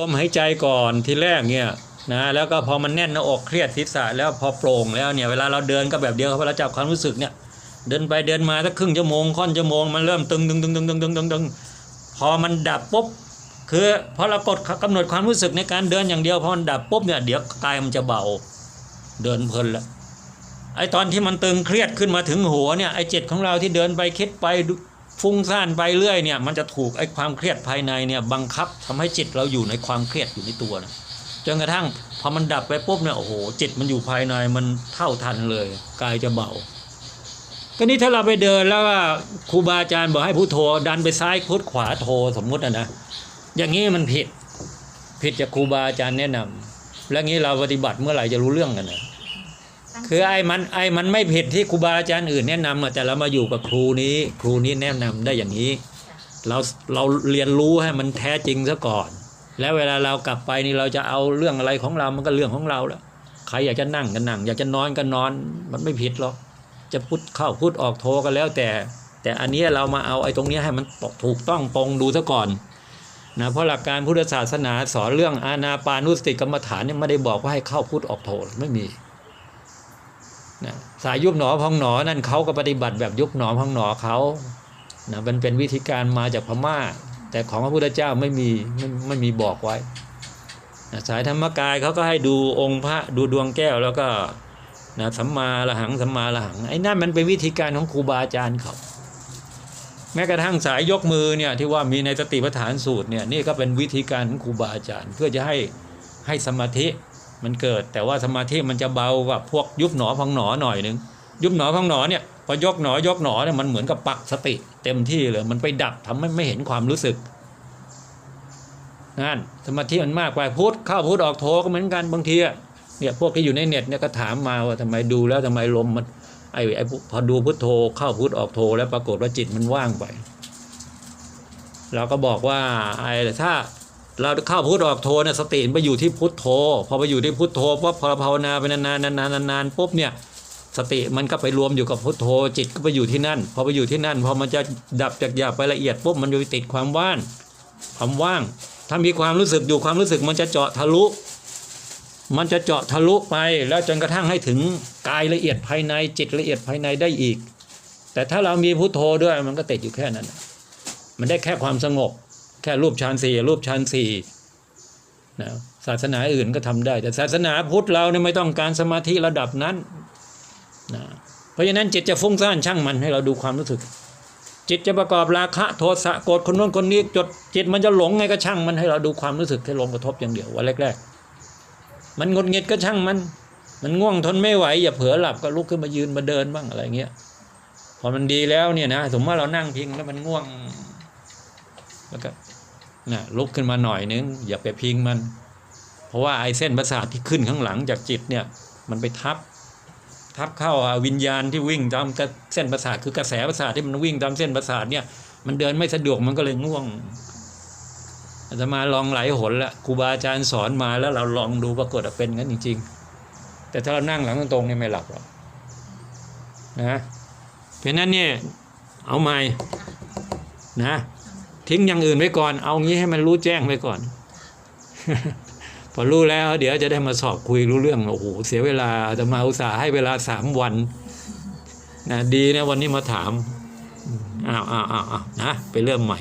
ลมหายใจก่อนทีแรกเนี่ยนะแล้วก็พอมันแน่นหน้าอกเครียดศีรษะแล้วพอโปร่งแล้วเนี่ยเวลาเราเดินก็แบบเดียวครับเวลาจับความรู้สึกเนี่ยเดินไปเดินมาสักครึ่งชั่วโมงค่อนชั่วโมงมันเริ่มตึงตึงตึงตึงตึงตึงตึงตึงพอมันดับปุ๊บคือพอเรากดกำหนดความรู้สึกในการเดินอย่างเดียวพอมันดับปุ๊บเนี่ยเดี๋ยวกายมันจะเบาเดินเพลินละไอตอนที่มันตึงเครียดขึ้นมาถึงหัวเนี่ยไอเจิตของเราที่เดินไปคิดไป ฟุ้งซ่านไปเรื่อยเนี่ยมันจะถูกไอ้ความเครียดภายในเนี่ยบังคับทำให้จิตเราอยู่ในความเครียดอยู่ในตัวนะจนกระทั่งพอมันดับไปปุ๊บเนี่ยโอ้โหจิตมันอยู่ภายในมันเท่าทันเลยกายจะเบาก็นี่ถ้าเราไปเดินแล้วว่าครูบาอาจารย์บอกให้พุทโธดันไปซ้ายพุทขวาโทสมมุตินะนะอย่างนี้มันผิดผิดจากครูบาอาจารย์แนะนำแล้วงี้เราปฏิบัติเมื่อไหร่จะรู้เรื่องกันนะ คือไอ้มันไอ้มันไม่ผิดที่ครูบาอาจารย์อื่นแนะนำอะแต่เรามาอยู่กับครูนี้ ครูนี้แนะนำได้อย่างนี้ เราเราเรียนรู้ให้มันแท้จริงซะก่อน แล้วเวลาเรากลับไปนี่เราจะเอาเรื่องอะไรของเรา มันก็เรื่องของเราแล้วใครอยากจะนั่งก็นั่ง อยากจะนอนก็นอน มันไม่ผิดหรอกจะพุทธเข้าพุทธออกโทก็แล้วแต่ แต่อันเนี้ยเรามาเอาไอ้ตรงเนี้ยให้มันถูกต้องตรงดูซะก่อนนะเพราะหลักการพุทธศาสนาสอนเรื่องอานาปานุสติกรรมฐานเนี่ยไม่ได้บอกว่าให้เข้าพุทธออกโทไม่มี นะสายยุบหนอพองหนอนั่นเขาก็ปฏิบัติแบบยุบหนอพองหนอเขานะมันเป็นวิธีการมาจากพม่า แต่ของพระพุทธเจ้าไม่มีไม่ไม่มีบอกไว้นะสายธรรมกายเขาก็ให้ดูองค์พระดูดวงแก้วแล้วก็นะสัมมาละหังสัมมาละหังไอ้นั่นมันเป็นวิธีการของครูบาอาจารย์เขา แม้กระทั่งสายยกมือเนี่ยที่ว่ามีในสติปัฏฐานสูตรเนี่ยนี่ก็เป็นวิธีการของครูบาอาจารย์ เพื่อจะให้ให้สมาธิ มันเกิด แต่ว่าสมาธิมันจะเบากว่าพวกยุบหนอพองหนอหน่อยหนึ่งยุบหนอพองหนอเนี่ยพอยกหนอยกหนอเนี่ยมันเหมือนกับปักสติ เต็มที่เลยมันไปดับทำให้ไม่เห็นความรู้สึกนั่นสมาธิมันมากกว่าพุทธเข้าพุทธออกโทก็เหมือนกันบางทีเนี่ยพวกที่อยู่ในเน็ตเนี่ยก็ถามมาว่าทำไมดูแล้วทำไมลมมันไอ้ไอ้พอดูพุทโธเข้าพุทออกโทแล้วปรากฏว่าจิตมันว่างไปเราก็บอกว่าไอ้ถ้า เราเข้าพุทธออกโทเนี่ยสติไปอยู่ที่พุทโธพอไปอยู่ที่พุทโธปุ๊บพอภาวนาไปนานๆนานๆนานๆปุ๊บเนี่ยสติมันก็ไปรวมอยู่กับพุทโธจิตก็ไปอยู่ที่นั่น พอไปอยู่ที่นั่น พอมันจะดับจากหยาบไปละเอียดปุ๊บมันจะติดความว่างความว่าง ถ้ามีความรู้สึกอยู่ความรู้สึกมันจะเจาะทะลุ มันจะเจาะทะลุไปแล้วจนกระทั่งให้ถึงกายละเอียดภายในจิตละเอียดภายในได้อีก แต่ถ้าเรามีพุทโธด้วยมันก็ติดอยู่แค่นั้น มันได้แค่ความสงบ แค่รูปฌานสี่รูปฌานสี่นะศาสนาอื่นก็ทำได้ แต่ศาสนาพุทธเราเนี่ยไม่ต้องการสมาธิระดับนั้นนะเพราะฉะนั้นจิตจะฟุ้งซ่านช่างมันให้เราดูความรู้สึก จิตจะประกอบราคะโทสะโกรธคนโน้นคนนี้จดจิตมันจะหลงไงก็ช่างมันให้เราดูความรู้สึกให้ลงกระทบอย่างเดียววันแรกๆมันงดเงียดก็ช่างมัน มันง่วงทนไม่ไหวอย่าเผลอหลับก็ลุกขึ้นมายืนมาเดินบ้างอะไรเงี้ยพอมันดีแล้วเนี่ยนะสมมติว่าเรานั่งพิงแล้วมันง่วงแล้วก็ นะลุกขึ้นมาหน่อยนึงอย่าไปพิงมัน เพราะว่าไอ้เส้นประสาทที่ขึ้นข้างหลังจากจิตเนี่ยมันไปทับทับเข้าวิญญาณที่วิ่งตามเส้นประสาทคือกระแสประสาทที่มันวิ่งตามเส้นประสาทเนี่ยมันเดินไม่สะดวกมันก็เลยง่วงอาตมาลองหลายหนล้วครูบาอาจารย์สอนมาแล้วเราลองดูปรากฏเป็นงั้นจริง ๆ แต่ถ้าเรานั่งหลังตรงๆเนี่ยไม่หลับหรอกนะเพราะฉะนั้นเนี่ยเอาใหม่นะ ทิ้งอย่างอื่นไว้ก่อน เอางี้ให้มันรู้แจ้งไว้ก่อน พอรู้แล้ว เดี๋ยวจะได้มาสอบคุยรู้เรื่องโอ้โหเสียเวลาจะมาอุตส่าห์ให้เวลาสามวันนะดีนะวันนี้มาถามอ้าวอ้าวอ้าวอ้าวนะไปเริ่มใหม่